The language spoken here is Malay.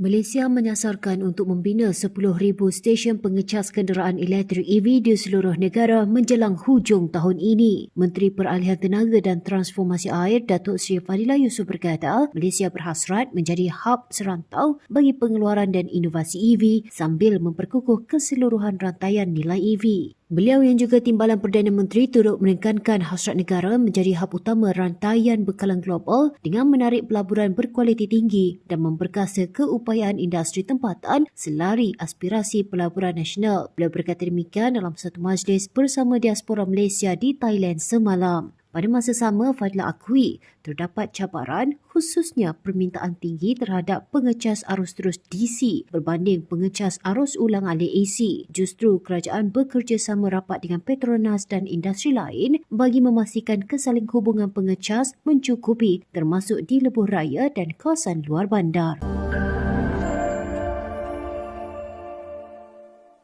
Malaysia menyasarkan untuk membina 10,000 stesen pengecas kenderaan elektrik EV di seluruh negara menjelang hujung tahun ini. Menteri Peralihan Tenaga dan Transformasi Air Datuk Seri Fadila Yusof berkata, Malaysia berhasrat menjadi hub serantau bagi pengeluaran dan inovasi EV sambil memperkukuh keseluruhan rantaian nilai EV. Beliau yang juga Timbalan Perdana Menteri turut menekankan hasrat negara menjadi hub utama rantaian bekalan global dengan menarik pelaburan berkualiti tinggi dan memperkasa keupayaan industri tempatan selari aspirasi pelaburan nasional. Beliau berkata demikian dalam satu majlis bersama diaspora Malaysia di Thailand semalam. Pada masa sama, Fadla akui terdapat cabaran khususnya permintaan tinggi terhadap pengecas arus terus DC berbanding pengecas arus ulang alik AC. Justru kerajaan bekerjasama rapat dengan Petronas dan industri lain bagi memastikan kesaling hubungan pengecas mencukupi termasuk di lebuh raya dan kawasan luar bandar.